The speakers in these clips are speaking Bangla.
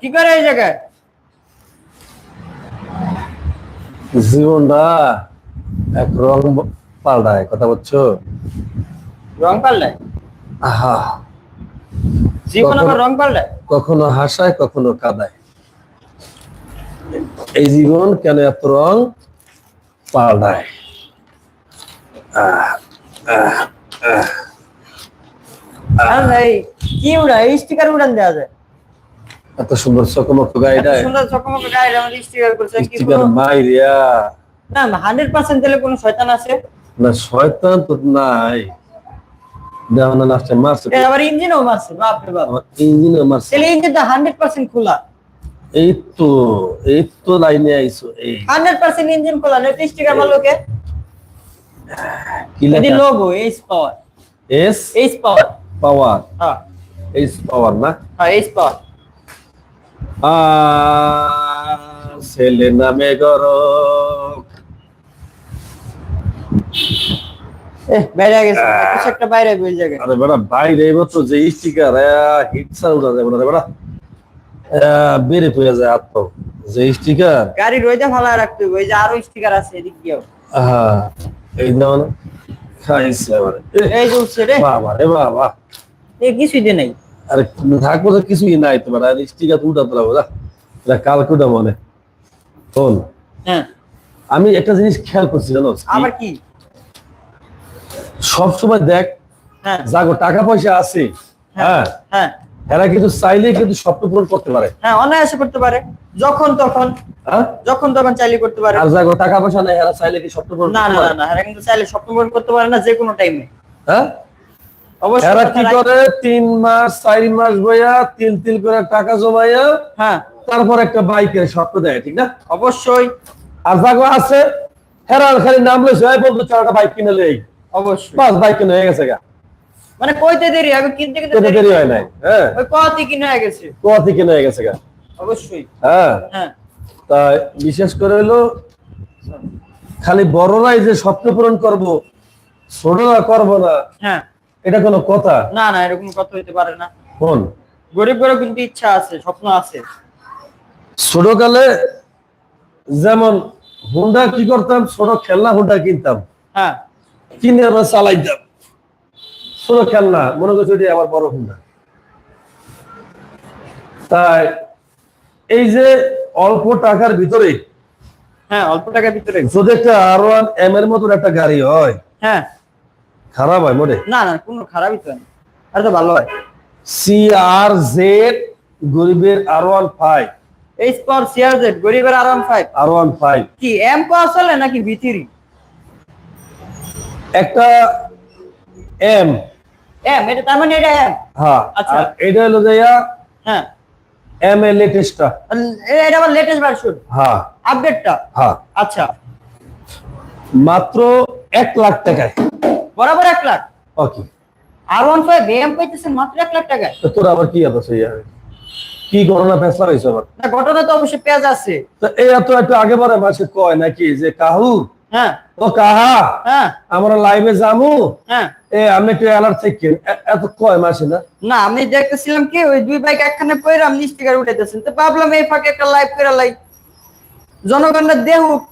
কি করে এই জায়গায়? জীবনটা এক রং পাল্টায় কথা বলছো? রং পাল্টায়? আহা। জীবন আবার রং পাল্টায়? কখনো হাসায় কখনো কাঁদায়। এই জীবন কেন এত রং পাল্টায়? কি উড়া এই স্টিকার উড়ান দেওয়া যায়। এত সুন্দর চকমক গাড়িটা সুন্দর চকমক গায়ের আমাদের স্টিকার করছে কি স্টিকার মাইরিয়া না হান্ড্রেড পার্সেন্ট দিলে কোনো শয়তান আছে? না শয়তান তো নাই। দেওয়া না লাস্টে মারছে আবার ইঞ্জিনও মারছে বাপ। রে বাপ ইঞ্জিনও মারছে। তাহলে ইঞ্জিনটা হান্ড্রেড পার্সেন্ট খোলা। এই তো এই তো লাইনে আইছো এই। হান্ড্রেড পার্সেন্ট ইঞ্জিন খোলা নেট স্টিকার মারলো কে? লেখা? Logo H power S H power power হ্যাঁ। এস পাওয়ার না? হ্যাঁ এইচ পাওয়ার ছেলে নামে গরক এ বাইরে গেছে একটা বাইরে বের জায়গায়। আরে বেড়া বাইরে এবার তো যে স্টিকার হিট সাউন্ড আছে বেড়া বেড়া। আহ, বেড়ে পড়ে যায় আত্ম। যে স্টিকার গাড়ি রইতে ভালো রাখতে ওই যে আরও স্টিকার আছে এদিক দিয়েও। হ্যাঁ এই যেমন খাইছে আমার। এই যে উঠছে রে। বাবা রে বাবা। এ কিছুই নাই। আরে থাকব তো কিছুই নাই তোমার আর স্টিকার উঠাতে পারব না এটা কালকে উঠা মনে। শোন হ্যাঁ। আমি একটা জিনিস খেয়াল করছি জানো? আবার কি? সব সময় দেখ হ্যাঁ। যাগো টাকা পয়সা আছে। হ্যাঁ হ্যাঁ? এরা কিন্তু চাইলে কিন্তু স্বপ্ন পূরণ করতে পারে। হ্যাঁ অনায়াসে করতে পারে। যখন তখন। হ্যাঁ? যখন তখন চাইলে করতে পারে। আর যাগো টাকা পয়সা নেই এরা চাইলে কি স্বপ্ন পূরণ না না না এরা কিন্তু চাইলে স্বপ্ন পূরণ করতে পারে না যে কোনো টাইমে হ্যাঁ? এরা কি করে? তিন মাস চার মাস বইয়া তিল তিল করে টাকা জমাইয়া হ্যাঁ। তারপর একটা বাইকের স্বপ্ন দেয় ঠিক না? অবশ্যই। আর যাগো আছে খালি নাম লইছে এই বন্ধু চারটা বাইক কিনে লই অবশ্যই। বাস বাইক কিনে হয়ে গেছে গা। মানে কইতে দেরি হবে কিনতে কিনতে দেরি হয় নাই। হ্যাঁ। ওই কতই কিনে হয়ে গেছে। কোয়াতি কিনে হয়ে গেছে গা। অবশ্যই। হ্যাঁ। হ্যাঁ। তাই বিশেষ করে হলো খালি বড়রাই যে স্বপ্ন পূরণ করব ছোটরা করব না। হ্যাঁ। এটা কোনো কথা? না না এরকম কথা হইতে পারে না। কোন? গরিব গরিব কিন্তু ইচ্ছা আছে স্বপ্ন আছে। ছোটকালে যেমন হুন্ডা কি করতাম? ছোট খেলনা হুন্ডা কিনতাম। হ্যাঁ। কিনে আমরা চালাইতাম। ছোট খেলনা মনে করছি ওটি আমার বড় হুন্ডা তাই এই যে অল্প টাকার ভিতরে হ্যাঁ অল্প টাকার ভিতরে। যদি একটা আর ওয়ান এম এর মতন একটা গাড়ি হয় হ্যাঁ। খারাপ হয় মোটে? না না কোনো খারাপই তো না। আর তো ভালো হয়। সি আর জেড গরিবের আর ওয়ান ফাইভ এই স্পর সিআর জেড গরিবের R one five R one five কি এম কো আসলে নাকি ভিথিরি একটা এম এম এটা তার মানে এটা এম হ্যাঁ আচ্ছা। আর এটা হলো যাইয়া হ্যাঁ। এম এ লেটেস্টটা আর এটা আবার লেটেস্ট ভার্সন হ্যাঁ। আপডেটটা হ্যাঁ। আচ্ছা। মাত্র এক লাখ টাকায়। বরাবর এক lakh. Okay R one five M পাইতেছেন মাত্র এক লাখ টাকায়। তো তোর আবার কি এত সেই কি করোনা ফেসলা হয়েছে আবার? না ঘটনা তো অবশ্যই পেঁয়াজ আছে। তো একটু আগে পরে মাসে কয় নাকি যে কাহু? হ্যাঁ। ও কাহা? হ্যাঁ। আমরা লাইভে যামু? হ্যাঁ। এ আমি একটু অ্যালার্ট থেকে এত কয় মাসে না? না আমি দেখতেছিলাম কি ওই দুই বাইক একখানে কইরা আপনি স্টিকার উঠাইতেছেন। তো ভাবলাম এই ফাঁকে একটা লাইভ করে লাই। জনগণরা দেহুক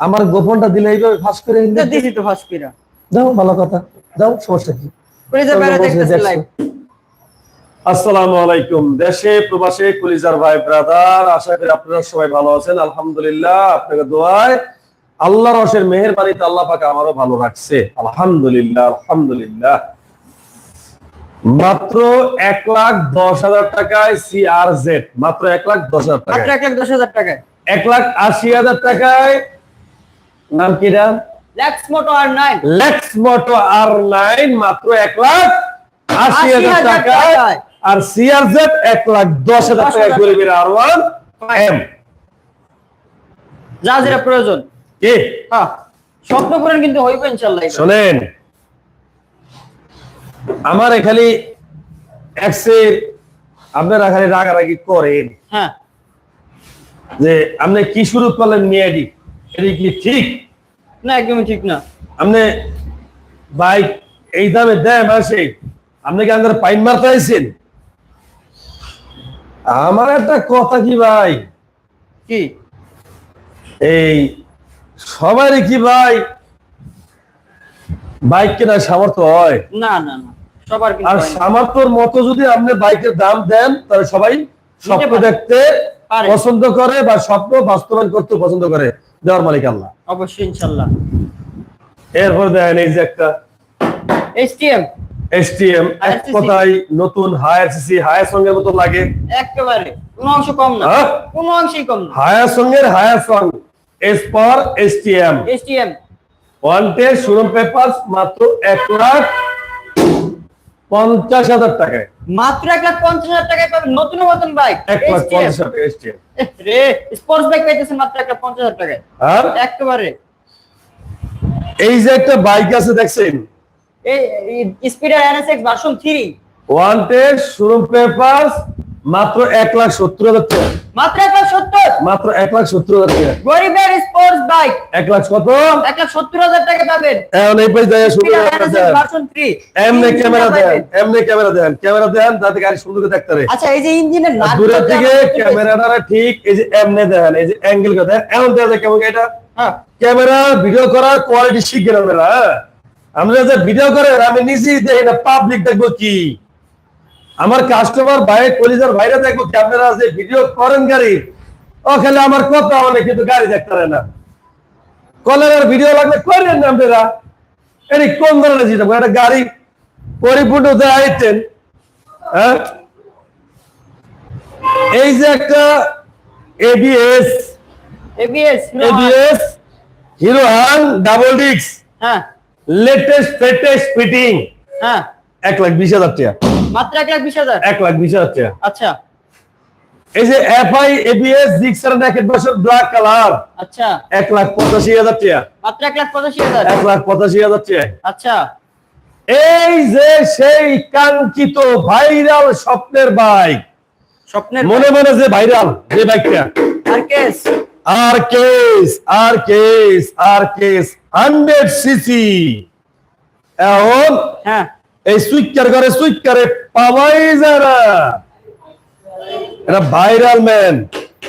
আমার গোপনটা দিলে এইভাবে ফাঁস করে দিছি তো ফাঁস কইরা। যাও ভালো কথা। যাও সমস্যা কি? আসসালামু আলাইকুম। দেশে প্রবাসে কলিজার ভাই ব্রাদার আশা করি আপনারা সবাই ভালো আছেন। আলহামদুলিল্লাহ আপনাকে দোয়ায় আল্লাহ রসের মেহেরবানিতে আল্লাহ পাক আমারও ভালো রাখছে। আলহামদুলিল্লাহ আলহামদুলিল্লাহ। মাত্র এক লাখ দশ হাজার টাকায় সিআর জেড মাত্র এক লাখ দশ হাজার টাকায়। এক লাখ দশ হাজার টাকায়। এক লাখ আশি হাজার টাকায়। নাম কি নাম Lexmoto R nine Lexmoto R nine মাত্র এক লাখ আশি হাজার টাকায় টাকায়। আর সিআরজেড এক লাখ দশ হাজার 10,000 টাকায় গরিবের আর ওয়ান এম যা যেটা প্রয়োজন। কে? হ্যাঁ। স্বপ্ন পূরণ কিন্তু হইবে। শোনেন। আমার এখানে এক্সের আপনারা খালি রাগারাগি করেন। হ্যাঁ। যে আপনি কি শুরু করলেন মেয়েডি এটা কি ঠিক? না একদমই ঠিক না। আপনি বাইক এই দামে দেয় মাসে। আপনি কি আমাদের পাইন মারতে আইছেন? আমার একটা কথা কি ভাই? কি? এই সবারই কি ভাই বাইক কেনার সামর্থ্য হয়? না না না সবার আর সামর্থ্যর মতো যদি আপনি বাইকের দাম দেন তাহলে সবাই স্বপ্ন দেখতে পছন্দ করে বা স্বপ্ন বাস্তবায়ন করতে পছন্দ করে। দেওয়ার মালিক আল্লাহ। অবশ্যই ইনশাল্লাহ এরপর দেখেন এই যে একটা এসটিএম এসটিএম এক কথায় নতুন হায়ার সিসি হায়ার সঙ্গের মতো লাগে। একেবারে কোনো অংশ কম না। হ্যাঁ? কোনো অংশই কম না। হায়ার সঙ্গের হায়ার song S for STM STM one test showroom paper মাত্র এক লাখ পঞ্চাশ হাজার টাকায় মাত্র এক লাখ পঞ্চাশ হাজার টাকায় পাবেন নতুন নতুন বাইক এক লাখ পঞ্চাশ হাজার টাকা রে স্পোর্টস বাইক পাইতেছেন মাত্র এক লাখ পঞ্চাশ হাজার টাকায়। আর? একেবারে। এই যে একটা বাইক আছে দেখছেন? এই স্পিডার NSX version three one test showroom paper মাত্র এক লাখ সত্তর হাজার টাকা। মাত্র এক লাখ সত্তর? মাত্র এক লাখ সত্তর হাজার টাকা। গরিবের স্পোর্টস বাইক এক লাখ কত? এক লাখ সত্তর হাজার টাকা পাবেন। এখন এই পাশে যায় শুরু স্পিডার এনএসএক্স ভার্সন 3 এমনি ক্যামেরা দেন এমনি ক্যামেরা দেন। ক্যামেরা দেন তাতে গাড়ি সুন্দর দেখতে পারে। আচ্ছা এই যে ইঞ্জিনের দূরের দিকে ক্যামেরাটা ঠিক এই যে এমনি দেন এই যে অ্যাঙ্গেল কথা এমন দেখা যায় কেমন এটা। হ্যাঁ। ক্যামেরা ভিডিও করার কোয়ালিটি শিখে না হ্যাঁ? আমরা যে ভিডিও করে আমি নিজেই দেখি না পাবলিক দেখব কি? আমার কাস্টমার ভাই কলিজার ভাইরা দেখব কি আপনারা যে ভিডিও করেন গাড়ি। ও খালি আমার কথা অনেক কিন্তু গাড়ি দেখতে না। কলের ভিডিও লাগলে করেন না আপনারা। এটি কোন ধরনের জিনিস? একটা গাড়ি পরিপূর্ণ দেয় হ্যাঁ? এই যে একটা এবিএস এবিএস এবিএস হিরো হান ডাবল ডিক্স হ্যাঁ। লেটেস্ট ফেটেস্ট ফিটিং হ্যাঁ। এক লাখ বিশ হাজার টাকা। মাত্র এক লাখ বিশ হাজার? এক লাখ বিশ হাজার টাকা। আচ্ছা। এই যে এফআই এবিএস জিক্সার নেকেট বছর ব্ল্যাক কালার আচ্ছা। এক লাখ পঁচাশি হাজার টাকা। মাত্র এক লাখ পঁচাশি হাজার? এক লাখ পঁচাশি হাজার টাকা। আচ্ছা। এই যে সেই কাঙ্ক্ষিত ভাইরাল স্বপ্নের বাইক। স্বপ্নের মনে মনে যে ভাইরাল যে বাইকটা। আর কেস আর কেস আর কেস আর কেস হান্ড্রেড সিসি। এখন হ্যাঁ। এই সুইকার করে সুইকারে পাওয়াই না। এটা ভাইরাল ম্যান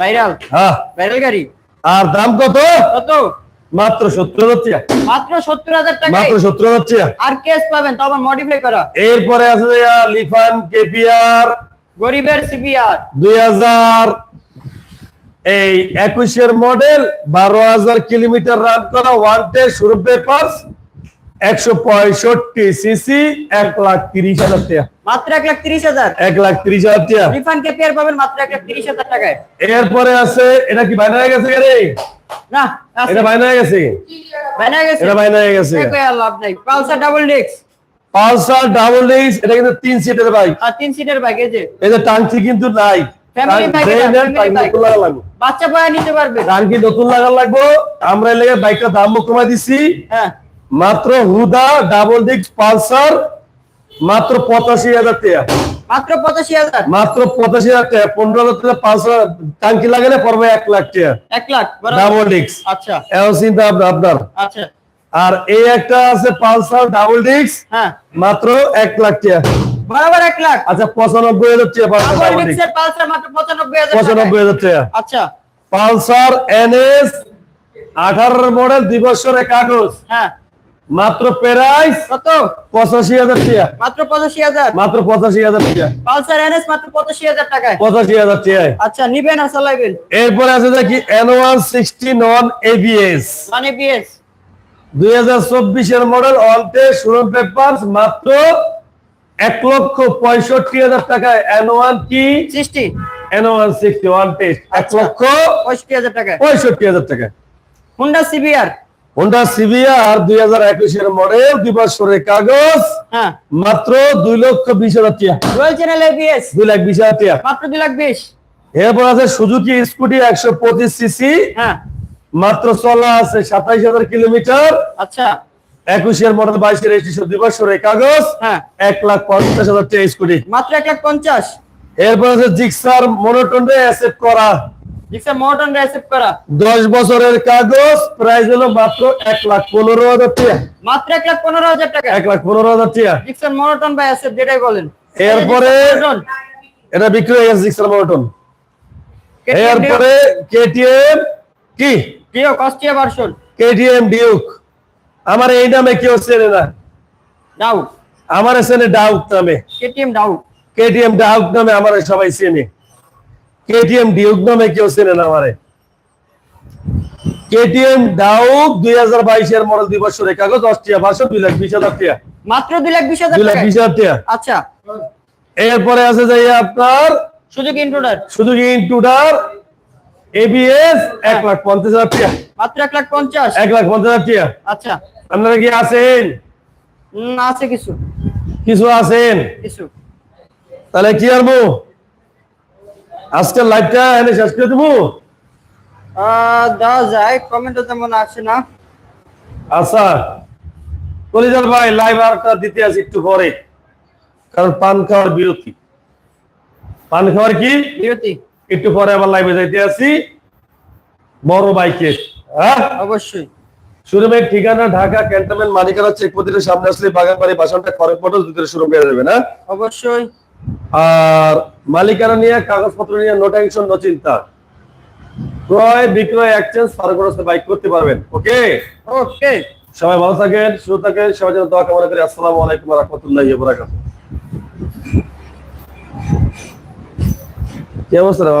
ভাইরাল? হ্যাঁ। ভাইরাল গাড়ি? আর দাম কত? কত? মাত্র সত্তর টাকা। মাত্র সত্তর হাজার টাকায়? মাত্র সত্তর টাকা। আর কেস পাবেন তো আবার মডিফাই করা। এরপরে আছে যে, লিফান কেপিআর। গরিবের সিবিআর দুই হাজার এই একুশের মডেল বারো হাজার কিলোমিটার রান করা ওয়ান টেস্ট শুরু পেপার একশো পঁয়ষট্টি সিসি এক লাখ তিরিশ হাজার টাকা। মাত্র এক লাখ তিরিশ হাজার? এক লাখ তিরিশ হাজার টাকা। রিফান্ড পাবেন মাত্র এক লাখ তিরিশ হাজার টাকায়। এরপরে আছে এটা কি বাইনা হয়ে গেছে রে না এটা বাইনা হয়ে গেছে? বাইরে হয়ে গেছে? এটা বাইনা হয়ে গেছে। লাভ নাই। Pulsar double disc. Pulsar double disc এটা কিন্তু তিন সিটের বাইক। আর তিন সিটের বাইক এই যে। এই যে টাঙ্কি কিন্তু নাই। বাচ্চা বয়া নিতে পারবে। টাঙ্কি নতুন লাগা লাগবো। আমরা লেগে বাইকটা দাম কমাই দিছি। হ্যাঁ। মাত্র হুদা ডাবল ডিস্ক পালসার মাত্র পঁচাশি হাজার টাকা। মাত্র পঁচাশি হাজার? মাত্র পঁচাশি হাজার টাকা। পনেরো হাজার টাকা পালসার টাঙ্কি লাগালে পড়বে এক লাখ টাকা। এক লাখ ডাবল ডিস্ক আচ্ছা। এমন চিন্তা আপনার। আচ্ছা। আর এই একটা আছে পালসার ডাবল ডিস্ক হ্যাঁ। মাত্র এক লাখ টাকা। বরাবর এক লাখ? আচ্ছা পঁচানব্বই হাজার টাকা পালসার মাত্র পঁচানব্বই হাজার পঁচানব্বই হাজার টাকা। আচ্ছা। পালসার এনএস আঠারো মডেল দুই বছরের কাগজ। হ্যাঁ। মাত্র প্রাইস কত? পঁচাশি হাজার টাকা। মাত্র পঁচাশি হাজার? মাত্র পঁচাশি হাজার টাকা। পালসার এনএস মাত্র পঁচাশি হাজার টাকায়। পঁচাশি হাজার টাকায়। আচ্ছা নিবেন আর চালাইবেন এরপরে আছে দেখি N one sixty non ABS মানে বিএস দুই হাজার চব্বিশের মডেল অন্টে শোরুম পেপার মাত্র এক লক্ষ পঁয়ষট্টি হাজার টাকায়। এন ওয়ান কি? Sixty N one sixty one test এক আচ্ছা। লক্ষ পঁয়ষট্টি হাজার টাকায়। পঁয়ষট্টি হাজার টাকায়। হুন্ডা সিভিআর দুই হাজার একুশের মডেল দুই বছরের কাগজ হ্যাঁ। মাত্র দুই লক্ষ বিশ হাজার দুই লাখ বিশ হাজার মাত্র দুই লাখ বিশ। এরপর আছে সুজুকি স্কুটি একশো পঁচিশ সিসি হ্যাঁ। মাত্র চলা আছে সাতাইশ হাজার কিলোমিটার। আচ্ছা। একুশের মডেল বাইশের রেজিস্ট্রেশন দুই বছরের কাগজ হ্যাঁ। এক লাখ পঞ্চাশ হাজার স্কুটি মাত্র এক লাখ পঞ্চাশ। এরপর আছে জিক্সার মনোটনে অ্যাসেপ্ট করা। দশ বছরের কাগজ প্রাইস হলো মাত্র এক লাখ পনেরো হাজার টাকা। মাত্র এক লাখ পনেরো হাজার টাকা। এক লাখ পনেরো হাজার টাকা। রিক্সা মোটন বাই আছে যেটাই বলেন। এরপরে- এটা বিক্রি হয়ে গেছে মটন KTM এরপরে কেটিএম কি? ডিও কস্টিয়া ভার্সন কেটিএম ডিউক আমার এই নামে কেউ চেনে না। ডাউট আমার চেনে ডাউক নামে। কেটিএম ডাউট কেটিএম ডাউক নামে আমার সবাই চেনে। কেটিএম ডিউক নামে কেউ চেনে না আমারে। কেটিএম ডাউক দুই হাজার বাইশের মডেল দুই বছরের কাগজ অস্ট্রিয়া ভাষা দুই লাখ বিশ হাজার টাকা মাত্র দুই লাখ বিশ হাজার দুই লাখ? বিশ হাজার টাকা আচ্ছা। এরপরে আছে যে আপনার সুযোগ ইন্ট্রোডার। শুধু ইনটুডার এবিএস এক লাখ পঞ্চাশ হাজার টাকা মাত্র এক লাখ পঞ্চাশ? এক লাখ পঞ্চাশ হাজার টাকা আচ্ছা। আপনারা কি আছেন? আছে কিছু। কিছু আছেন? কিছু। তাহলে কি আরবো আজকের লাইভটা এনে শেষ করে দেবো। দেওয়া যায় কমেন্টও তেমন আসে না। আচ্ছা কলিজার ভাই লাইভ আরটা দিতে আছি একটু পরে। কারণ পান খাওয়ার বিরতি। পান খাওয়ার কি? বিরতি। একটু পরে আবার লাইভে যাইতে আছি বড় বাইকে হ্যাঁ? অবশ্যই। শোরুমের ঠিকানা ঢাকা ক্যান্টনমেন্ট মানিকানা চেক পথের সামনে আসলে বাগানবাড়ি বাসনটা খড়ের পটল দুধের শুরু পেয়ে যাবে না অবশ্যই। আর মালিকানা নিয়ে কাগজপত্র নিয়ে নো টেনশন নো চিন্তা। ক্রয় বিক্রয় এক্সচেঞ্জ বাইক করতে পারবেন। ওকে ওকে সবাই ভালো থাকেন সুস্থ থাকেন সবাই যেন দোয়া কামনা করি। আসসালামু আলাইকুম ওয়া রাহমাতুল্লাহি ওয়া বারাকাতুহু। কি অবস্থা?